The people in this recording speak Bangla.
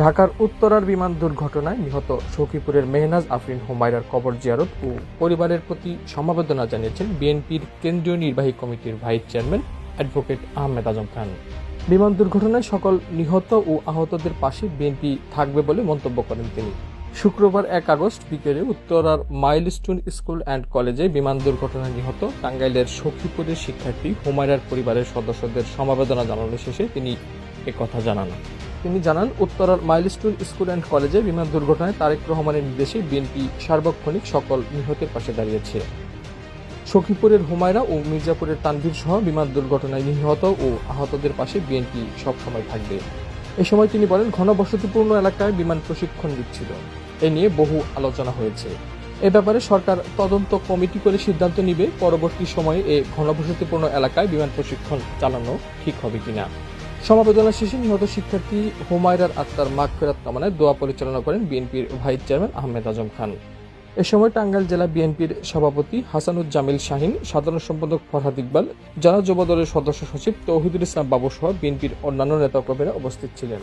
ঢাকার উত্তরার বিমান দুর্ঘটনায় নিহত সখীপুরের মেহনাজ আফরিন হুমায়রার কবর জিয়ারত ও পরিবারের প্রতি সমবেদনা জানিয়েছেন বিএনপির কেন্দ্রীয় নির্বাহী কমিটির vice chairman advocate Ahmed Azam Khan. বিমান দুর্ঘটনায় সকল নিহত ও আহতদের পাশে বিএনপি থাকবে বলে মন্তব্য করেন তিনি। শুক্রবার এক আগস্ট বিকেলে উত্তরার মাইলস্টোন স্কুল অ্যান্ড কলেজে বিমান দুর্ঘটনায় নিহত টাঙ্গাইলের সখীপুরের শিক্ষার্থী হুমায়রার পরিবারের সদস্যদের সমবেদনা জানানো শেষে তিনি একথা জানান। তিনি জানান, উত্তরার মাইলস্টোন স্কুল অ্যান্ড কলেজে বিমান দুর্ঘটনায় তারেক রহমানের নির্দেশে বিএনপি সার্বক্ষণিক সকল নিহতের পাশে দাঁড়িয়েছে। সখীপুরের হুমায়রা ও মির্জাপুরের তানভীর সহ বিমান দুর্ঘটনায় নিহত ও আহতদের পাশে বিএনপি সবসময় থাকবে। এ সময় তিনি বলেন, ঘনবসতিপূর্ণ এলাকায় বিমান প্রশিক্ষণ দিচ্ছিল। এ নিয়ে বহু আলোচনা হয়েছে। এ ব্যাপারে সরকার তদন্ত কমিটি করে সিদ্ধান্ত নিবে, পরবর্তী সময়ে এ ঘনবসতিপূর্ণ এলাকায় বিমান প্রশিক্ষণ চালানো ঠিক হবে কিনা। সমাবেদনা শেষে নিহত শিক্ষার্থী হুমায়রার আত্মার মাগ ফেরাত কামনায় দোয়া পরিচালনা করেন বিএনপির ভাইস চেয়ারম্যান আহমেদ আজম খান। এ সময় টাঙ্গাইল জেলা বিএনপির সভাপতি হাসানুজ্জামিল শাহিন, সাধারণ সম্পাদক ফরহাদ ইকবাল, জেলা যুব দলের সদস্য সচিব তৌহিদুল ইসলাম বাবুসহ বিএনপির অন্যান্য নেতাকর্মীরা উপস্থিত ছিলেন।